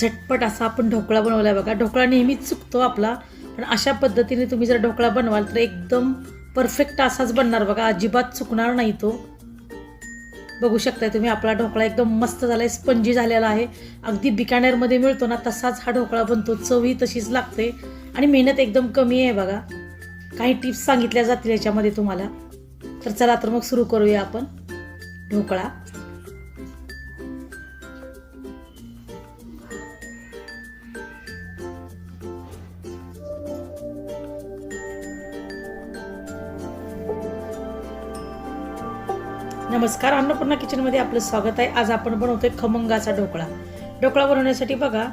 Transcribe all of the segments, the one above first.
झटपट असा आपण ढोकळा बनवला आहे बघा. ढोकळा नेहमीच चुकतो आपला. पण अशा पद्धतीने तुम्ही जर ढोकळा बनवाल तर एकदम परफेक्ट असाच बनणार बघा. अजिबात चुकणार नाही तो. बघू शकताय तुम्ही आपला ढोकळा एकदम मस्त झाला आहे स्पंजी झालेला आहे. अगदी बिकानेरमध्ये मिळतो ना तसाच हा ढोकळा बनतो. चवही तशीच लागते. आणि मेहनत एकदम कमी आहे बघा. काही टिप्स सांगितल्या जातील याच्यामध्ये तुम्हाला. तर चला तर मग सुरू करूया आपण ढोकळा. नमस्कार अन्नपूर्णा किचनमध्ये आपलं स्वागत आहे. आज आपण बनवतोय खमंगाचा ढोकळा. ढोकळा बनवण्यासाठी बघा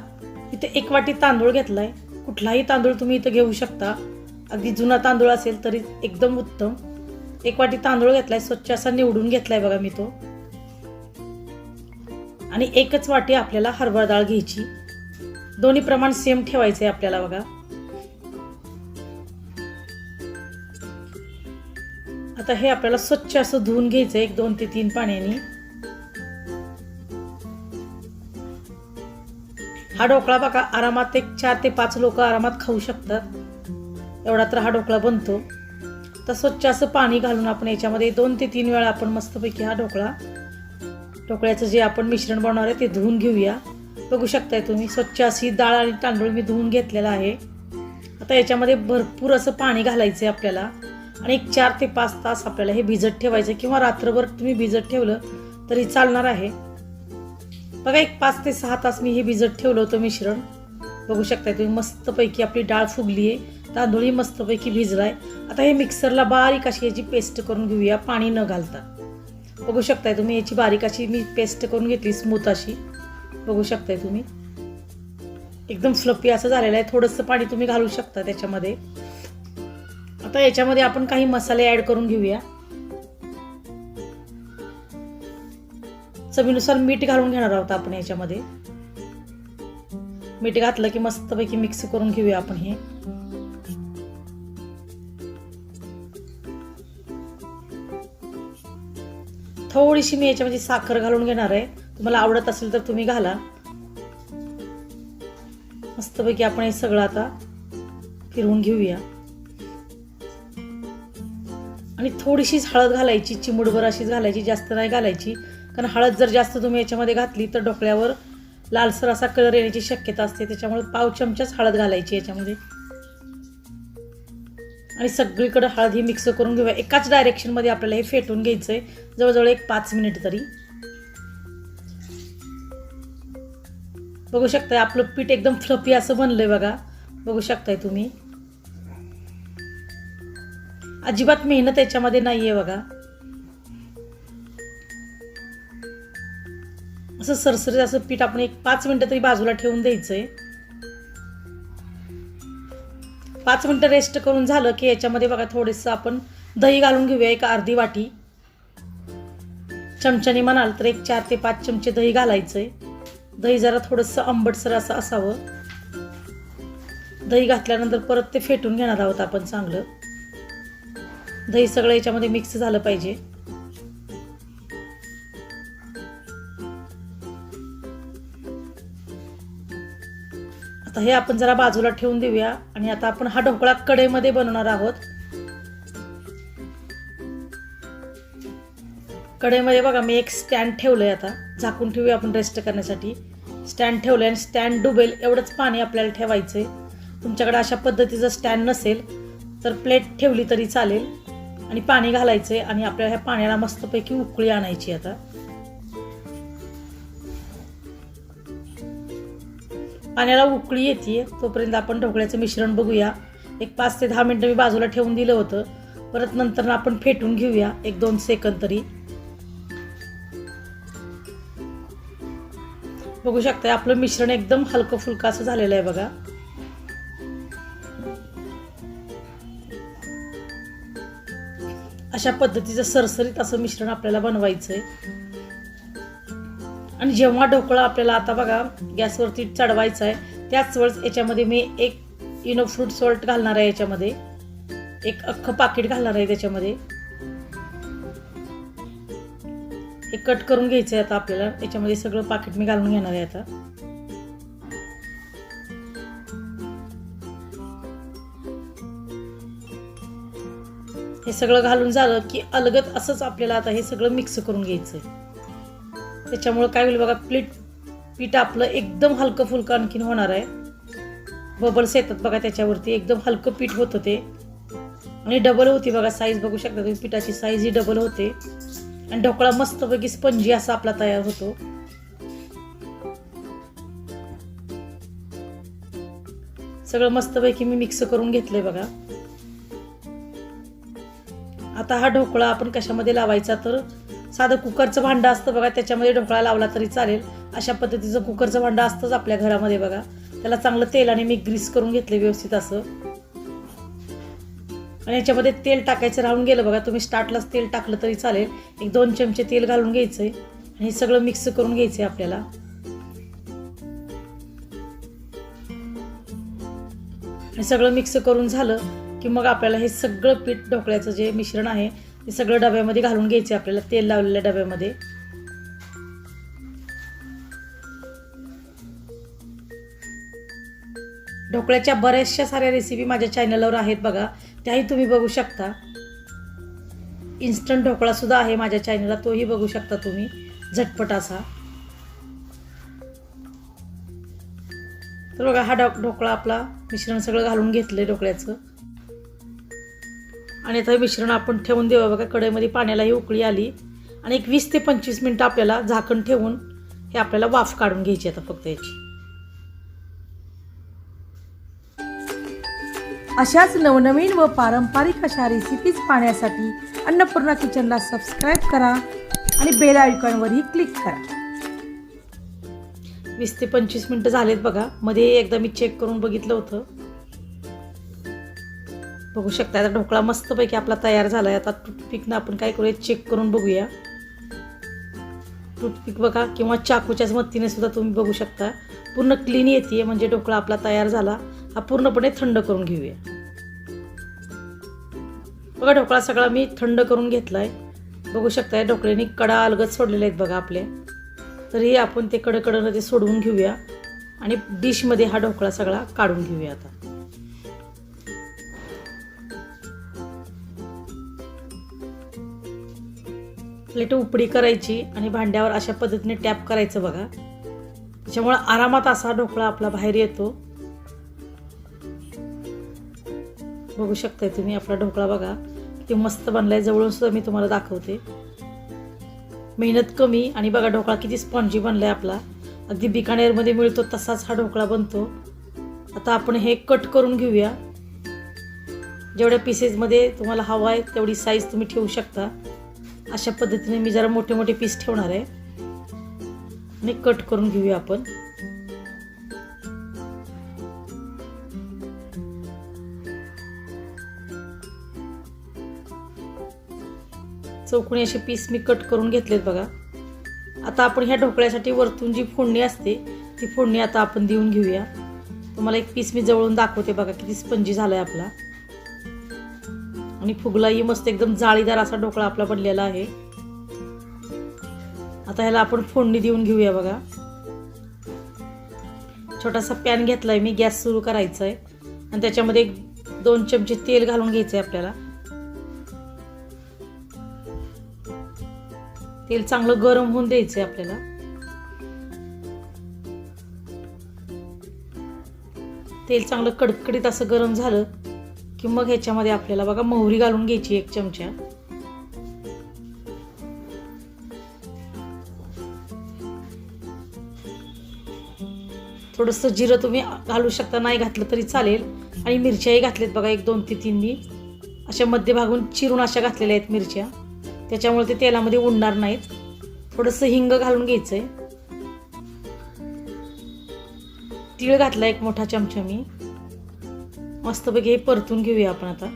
इथे एक वाटी तांदूळ घेतलाय. कुठलाही तांदूळ तुम्ही इथं घेऊ शकता. अगदी जुना तांदूळ असेल तरी एकदम उत्तम. एक वाटी तांदूळ घेतलाय स्वच्छ असा निवडून घेतलाय बघा मी तो. आणि एकच वाटी आपल्याला हरभरा डाळ घ्यायची. दोन्ही प्रमाण सेम ठेवायचं आहे आपल्याला बघा. आता हे आपल्याला स्वच्छ असं धुवून घ्यायचं एक दोन ते तीन पाण्याने. हा ढोकळा बघा आरामात एक चार ते पाच लोक आरामात खाऊ शकतात. एवढा तर हा ढोकळा बनतो. तर स्वच्छ असं पाणी घालून आपण याच्यामध्ये दोन ते तीन वेळा आपण मस्तपैकी हा ढोकळा ढोकळ्याचं जे आपण मिश्रण बनवणार आहे ते धुवून घेऊया. बघू शकताय तुम्ही स्वच्छ अशी डाळ आणि तांदूळ मी धुवून घेतलेला आहे. आता याच्यामध्ये भरपूर असं पाणी घालायचं आहे आपल्याला. आणि एक चार ते पाच तास आपल्याला हे भिजत ठेवायचं. किंवा रात्रभर तुम्ही भिजत ठेवलं तरी चालणार आहे. बघा एक पाच ते सहा तास मी हे भिजत ठेवलं होतं मिश्रण. बघू शकताय तुम्ही मस्तपैकी आपली डाळ फुगली आहे. तांदूळही मस्तपैकी भिजलाय. आता हे मिक्सरला बारीक अशी याची पेस्ट करून घेऊया पाणी न घालता. बघू शकताय तुम्ही याची बारीक अशी मी पेस्ट करून घेतली स्मूथ अशी. बघू शकताय तुम्ही. एकदम फ्लपी असं झालेलं आहे. थोडंसं पाणी तुम्ही घालू शकता त्याच्यामध्ये. आता याच्यामध्ये आपण काही मसाले ऍड करून घेऊया. चवीनुसार मीठ घालून घेणार आहोत आपण याच्यामध्ये. मीठ घातलं की मस्तपैकी मिक्स करून घेऊया आपण हे. थोडीशी मी याच्यामध्ये साखर घालून घेणार आहे. तुम्हाला आवडत असेल तर तुम्ही घाला. मस्तपैकी आपण हे सगळं आता फिरवून घेऊया. आणि थोडीशीच हळद घालायची चिमुडभर अशीच घालायची जास्त नाही घालायची. कारण हळद जर जास्त तुम्ही याच्यामध्ये घातली तर डोकळ्यावर लालसर असा कलर येण्याची शक्यता असते. त्याच्यामुळे पाव चमचाच हळद घालायची याच्यामध्ये. आणि सगळीकडं हळद ही मिक्स करून घेऊया. एकाच डायरेक्शनमध्ये आपल्याला हे फेटून घ्यायचं आहे जवळजवळ एक पाच मिनिट तरी. बघू शकताय आपलं पीठ एकदम फ्लफी असं बनलंय बघा. बघू शकताय तुम्ही. अजिबात मेहनत याच्यामध्ये नाही आहे बघा. असं सरसरीत असं पीठ आपण एक पाच मिनटं तरी बाजूला ठेवून द्यायचंय. पाच मिनटं रेस्ट करून झालं की याच्यामध्ये बघा थोडंसं आपण दही घालून घेऊया एक अर्धी वाटी. चमच्याने म्हणाल तर एक चार ते पाच चमचे दही घालायचंय. दही जरा थोडंसं आंबटसर असं असावं. दही घातल्यानंतर परत ते फेटून घेणार आहोत आपण चांगलं. दही सगळं याच्यामध्ये मिक्स झालं पाहिजे. आता हे आपण जरा बाजूला ठेवून देऊया आणि आता आपण हा ढोकळा कडेमध्ये बनवणार आहोत. कडेमध्ये बघा मी एक स्टँड ठेवलंय आता. झाकून ठेवूया आपण रेस्ट करण्यासाठी. स्टँड ठेवलंय आणि स्टँड डुबेल एवढंच पाणी आपल्याला ठेवायचंय. तुमच्याकडे अशा पद्धतीचं स्टँड नसेल तर प्लेट ठेवली तरी चालेल. आणि पाणी घालायचं आहे आणि आपल्या ह्या पाण्याला मस्तपैकी उकळी आणायची आता. पाण्याला उकळी येते तोपर्यंत आपण ढोकळ्याचं मिश्रण बघूया. एक पाच ते दहा मिनटं मी बाजूला ठेवून दिलं होतं. परत नंतर आपण फेटून घेऊया एक दोन सेकंद तरी. बघू शकता आपलं मिश्रण एकदम हलकं फुलकं असं झालेलं आहे बघा. अशा पद्धतीचं सरसरीत असं मिश्रण आपल्याला बनवायचं आहे आणि जेव्हा ढोकळा आपल्याला आता बघा गॅसवरती चढवायचा आहे त्याच वेळेस याच्यामध्ये मी एक इनो फ्रूट सॉल्ट घालणार आहे याच्यामध्ये. एक अख्खं पाकिट घालणार आहे त्याच्यामध्ये. हे कट करून घ्यायचं आहे आता आपल्याला. याच्यामध्ये सगळं पाकिट मी घालून घेणार आहे आता. हे सगळं घालून झालं की अलगत असंच आपल्याला आता हे सगळं मिक्स करून घ्यायचं. आहे त्याच्यामुळं काय होईल बघा प्लीट पीठ आपलं एकदम हलकं फुलकं आणखीन होणार आहे. बबल्स येतात बघा त्याच्यावरती एकदम हलकं पीठ होतं ते. आणि डबल होती बघा साईज बघू शकता तुम्ही पिठाची साईज ही डबल होते. आणि ढोकळा मस्तपैकी स्पंजी असा आपला तयार होतो. सगळं मस्तपैकी मी मिक्स करून घेतलंय बघा. आता हा ढोकळा आपण कशामध्ये लावायचा तर साधं कुकरचं भांडं असतं बघा त्याच्यामध्ये ढोकळा लावला तरी चालेल. अशा पद्धतीचं कुकरचं भांडं असतंच आपल्या घरामध्ये बघा. त्याला चांगलं तेलाने मी ग्रीस करून घेतले व्यवस्थित असं. आणि याच्यामध्ये तेल टाकायचं राहून गेलं बघा तुम्ही स्टार्टलाच तेल टाकलं तरी चालेल. एक दोन चमचे तेल घालून घ्यायचं आहे आणि हे सगळं मिक्स करून घ्यायचं आहे आपल्याला. हे सगळं मिक्स करून झालं. की मग आपल्याला हे सगळं पीठ ढोकळ्याचं जे मिश्रण आहे ते सगळं डब्यामध्ये घालून घ्यायचे आपल्याला तेल लावलेल्या डब्यामध्ये. ढोकळ्याच्या बऱ्याचशा साऱ्या रेसिपी माझ्या चॅनलवर आहेत बघा त्याही तुम्ही बघू शकता. इन्स्टंट ढोकळा सुद्धा आहे माझ्या चॅनलला तोही बघू शकता तुम्ही झटपट असा. तर बघा हा ढोक ढोकळा आपला मिश्रण सगळं घालून घेतलंय ढोकळ्याचं. आणि आता हे मिश्रण आपण ठेवून देऊ बघा कढईमध्ये पाण्यालाही उकळी आली. आणि एक वीस ते पंचवीस मिनटं आपल्याला झाकण ठेवून हे आपल्याला वाफ काढून घ्यायची आता फक्त याची. अशाच नवनवीन व पारंपरिक अशा रेसिपीज पाहण्यासाठी अन्नपूर्णा किचनला सबस्क्राईब करा आणि बेल आयकॉनवरही क्लिक करा. वीस ते पंचवीस मिनटं झालेत बघा. मध्ये एकदा मी चेक करून बघितलं होतं. बघू शकता आता ढोकळा मस्तपैकी आपला तयार झाला आहे आता टूथपिकनं आपण काय करूया चेक करून बघूया. टूथपिक बघा किंवा चाकूच्याच मदतीने सुद्धा तुम्ही बघू शकता. पूर्ण क्लीन येते म्हणजे ढोकळा आपला तयार झाला. हा पूर्णपणे थंड करून घेऊया. बघा ढोकळा सगळा मी थंड करून घेतला आहे बघू शकता ढोकळ्याने कडा अलगत सोडलेले आहेत बघा आपले. तरीही आपण ते कडकडनं ते सोडवून घेऊया. आणि डिशमध्ये हा ढोकळा सगळा काढून घेऊया आता. प्लेट उपडी करायची आणि भांड्यावर अशा पद्धतीने टॅप करायचं बघा. त्याच्यामुळं आरामात असा ढोकळा आपला बाहेर येतो. बघू शकताय तुम्ही आपला ढोकळा बघा. किती मस्त बनलाय. जवळून सुद्धा मी तुम्हाला दाखवते. मेहनत कमी आणि बघा ढोकळा किती स्पॉन्जी बनलाय आपला. अगदी बिकानेरमध्ये मिळतो तसाच हा ढोकळा बनतो. आता आपण हे कट करून घेऊया. जेवढ्या पीसेसमध्ये तुम्हाला हवा आहे तेवढी साईज तुम्ही ठेवू शकता. अशा पद्धतीने मी जरा मोठे मोठे पीस ठेवणार आहे. आणि कट करून घेऊया आपण. चौकणी असे पीस मी कट करून घेतलेत बघा. आता आपण ह्या ढोकळ्यासाठी वरतून जी फोडणी असते ती फोडणी आता आपण देऊन घेऊया. तुम्हाला एक पीस मी जवळून दाखवते बघा किती स्पंजी झालाय आपला. आणि फुगलाही मस्त एकदम जाळीदार असा ढोकळा आपला बनलेला आहे. आता ह्याला आपण फोडणी देऊन घेऊया बघा. छोटासा पॅन घेतलाय मी गॅस सुरू करायचा आहे आणि त्याच्यामध्ये एक दोन चमचे तेल घालून घ्यायचं आहे आपल्याला. तेल चांगलं गरम होऊन द्यायचंय आपल्याला. तेल चांगलं कडकडीत असं गरम झालं की मग ह्याच्यामध्ये आपल्याला बघा मोहरी घालून घ्यायची एक चमचा. थोडंसं जिरं तुम्ही घालू शकता नाही घातलं तरी चालेल. आणि मिरच्याही घातल्यात बघा एक दोन ते तीन मी. अशा मध्यभागून चिरून अशा घातलेल्या आहेत मिरच्या. त्याच्यामुळे ते तेलामध्ये उडणार नाहीत. थोडंसं हिंग घालून घ्यायचंय. तीळ घातला एक मोठा चमचा मी. मस्तपैकी हे परतून घेऊया आपण आता.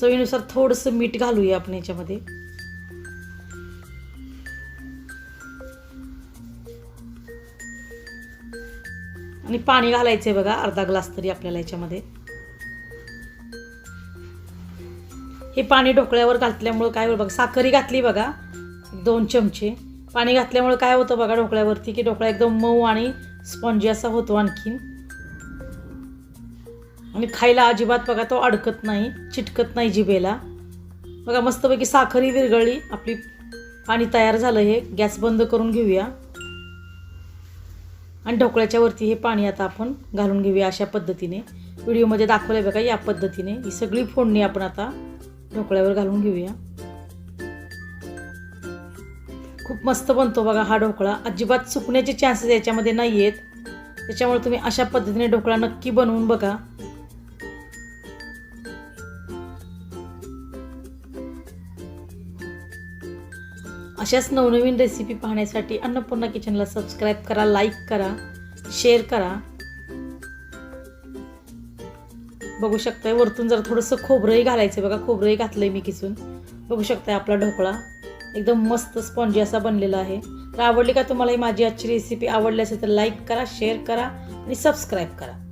चवीनुसार थोडंसं मीठ घालूया आपण याच्यामध्ये. आणि पाणी घालायचंय बघा अर्धा ग्लास तरी आपल्याला याच्यामध्ये. हे पाणी ढोकळ्यावर घातल्यामुळं काय होईल बघा साखरही घातली बघा दोन चमचे. पाणी घातल्यामुळे काय होतं बघा ढोकळ्यावरती की ढोकळा एकदम मऊ आणि स्पॉन्जी असा होतो आणखीन. आणि खायला अजिबात बघा तो अडकत नाही चिटकत नाही जिभेला. बघा मस्तपैकी साखरही विरघळली आपली पाणी तयार झालं हे. गॅस बंद करून घेऊया. आणि ढोकळ्याच्या वरती हे पाणी आता आपण घालून घेऊया अशा पद्धतीने. व्हिडिओमध्ये दाखवलं बघा या पद्धतीने. ही सगळी फोडणी आपण आता ढोकळ्यावर घालून घेऊया. खूप मस्त बनतो बघा हा ढोकळा. अजिबात चुकण्याचे चान्सेस याच्यामध्ये नाही आहेत त्याच्यामुळे तुम्ही अशा पद्धतीने ढोकळा नक्की बनवून बघा. अशाच नवनवीन रेसिपी पाहण्यासाठी अन्नपूर्णा किचनला सबस्क्राईब करा लाईक करा शेअर करा. बघू शकताय वरतून जरा थोडंसं खोबरंही घालायचं बघा खोबरंही घातलंय मी किसून. बघू शकताय आपला ढोकळा. एकदम मस्त स्पॉन्जी असा बनलेला आहे. तर आवडली का तुम्हाला ही माझी आजची रेसिपी आवडली असेल तर लाईक करा शेअर करा आणि सबस्क्राईब करा.